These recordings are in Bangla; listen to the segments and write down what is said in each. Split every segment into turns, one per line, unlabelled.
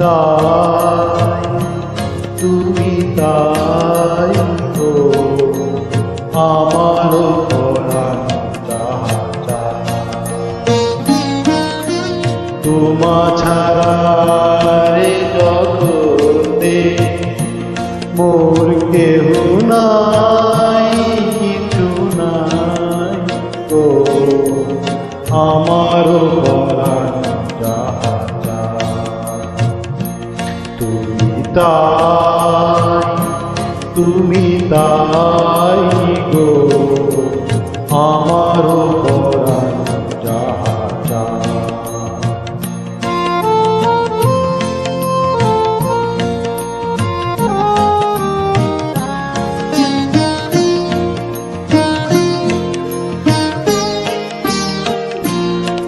তাই, তুমি তাই যাহা চায়। তোমা ছাড়া রে জগতে মোর কেহ নাই, কিছু নাই গো আমারও তাই তুমি তাই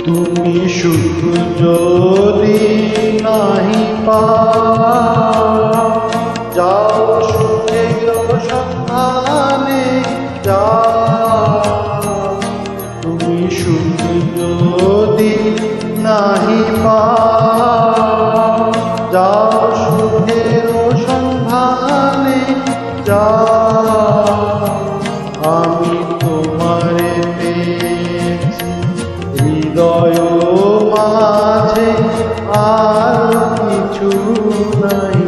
তুমি সুখ যদি নাহি পাও যাও সুখের সন্ধানে যাও তুমি সুখ যদি নাহি পাও যাও সুখের সন্ধানে যাও আমি হৃদয় মাঝে আর কিছু নাই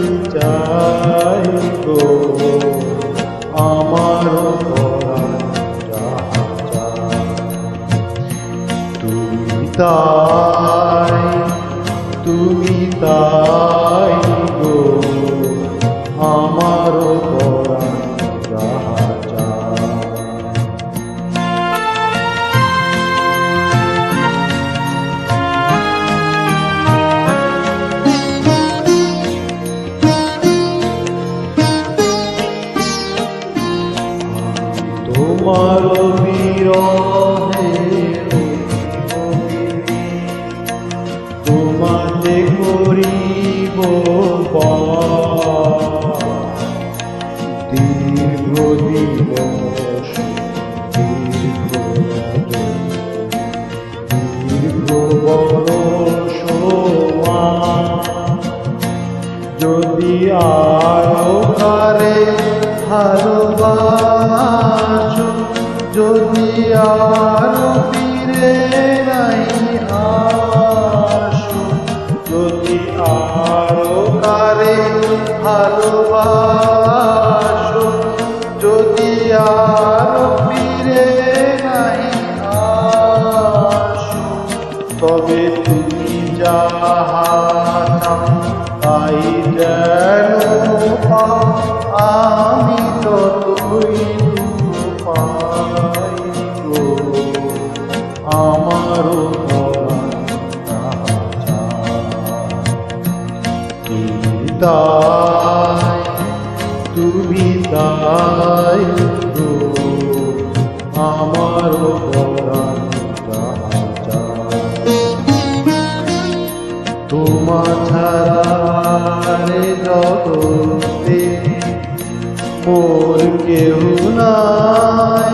তুমি তাই তুমি তাই। তোমার তোমাতে করিব দীর্ঘ দিবস দীর্ঘ দীর্ঘ বরষ যদি আরও কারে ভালোবাসো যদি আরও ফিরে নাই আসো, যদি আরও কারে ভালোবাসো, যদি আরও ফিরে নাই আসো, তবে তুমি যাহা তাই যেন আমি ততই দুঃখ পাই গো তুমি তাই তুমি তাই গো আমারও পরাণ তাহা চায়। তোমা ছাড়ারে জগতে কেউ নাই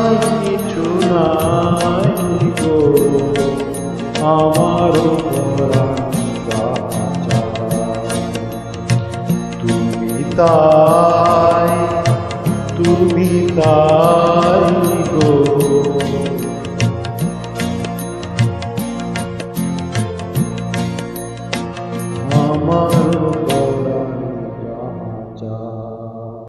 তাই তুমি তাই